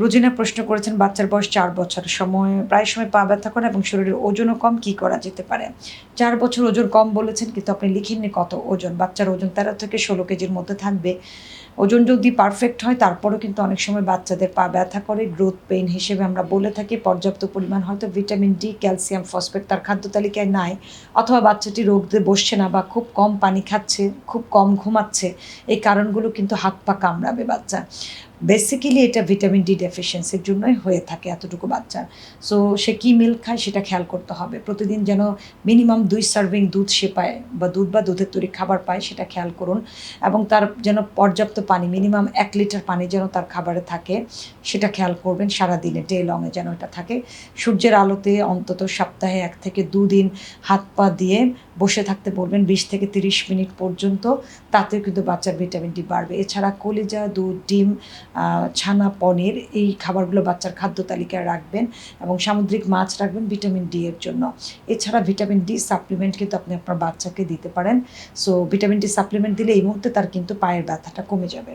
রুজিনা প্রশ্ন করেছেন, বাচ্চার বয়স চার বছর। সময়, প্রায় সময় পা ব্যথা করে এবং শরীরের ওজনও কম, কি করা যেতে পারে? চার বছর ওজন কম বলেছেন, কিন্তু আপনি লিখেননি কত ওজন। বাচ্চার ওজন তেরো থেকে ষোলো কেজির মধ্যে থাকবে। ওজন যদি পারফেক্ট হয়, তারপরেও কিন্তু অনেক সময় বাচ্চাদের পা ব্যথা করে গ্রোথ পেইন হিসেবে আমরা বলে থাকি। পর্যাপ্ত পরিমাণ হয়তো ভিটামিন ডি ক্যালসিয়াম ফসফেট তার খাদ্য তালিকায় নাই। অথবা বাচ্চাটি রোগ দিয়ে বসছে না বা খুব কম পানি খাচ্ছে, খুব কম ঘুমাচ্ছে, এই কারণগুলো কিন্তু হাত পা কামড়াবে বাচ্চা। বেসিক্যালি এটা ভিটামিন ডি ডেফিসিয়েন্সির জন্যই হয়ে থাকে এতটুকু বাচ্চার। সো সে কী মিল্ক খায় সেটা খেয়াল করতে হবে। প্রতিদিন যেন মিনিমাম দুই সার্ভিং দুধ সে পায় বা দুধ বা দুধের তৈরি খাবার পায় সেটা খেয়াল করুন। এবং তার যেন পর্যাপ্ত পানি মিনিমাম এক লিটার পানি যেন তার খাবারে থাকে সেটা খেয়াল করবেন সারাদিনে ডে লংয়ে যেন এটা থাকে। সূর্যের আলোতে অন্তত সপ্তাহে এক থেকে দুদিন হাত পা দিয়ে বসে থাকতে বলবেন বিশ থেকে তিরিশ মিনিট পর্যন্ত, তাতেও কিন্তু বাচ্চার ভিটামিন ডি বাড়বে। এছাড়া কলিজা, দুধ, ডিম ছানা পনির, এই খাবারগুলো বাচ্চার খাদ্য তালিকায় রাখবেন এবং সামুদ্রিক মাছ রাখবেন ভিটামিন ডি এর জন্য। এছাড়া ভিটামিন ডি সাপ্লিমেন্ট কিন্তু আপনি আপনার বাচ্চাকে দিতে পারেন। সো ভিটামিন ডি সাপ্লিমেন্ট দিলে এই মুহূর্তে তার কিন্তু পায়ের ব্যথাটা কমে যাবে।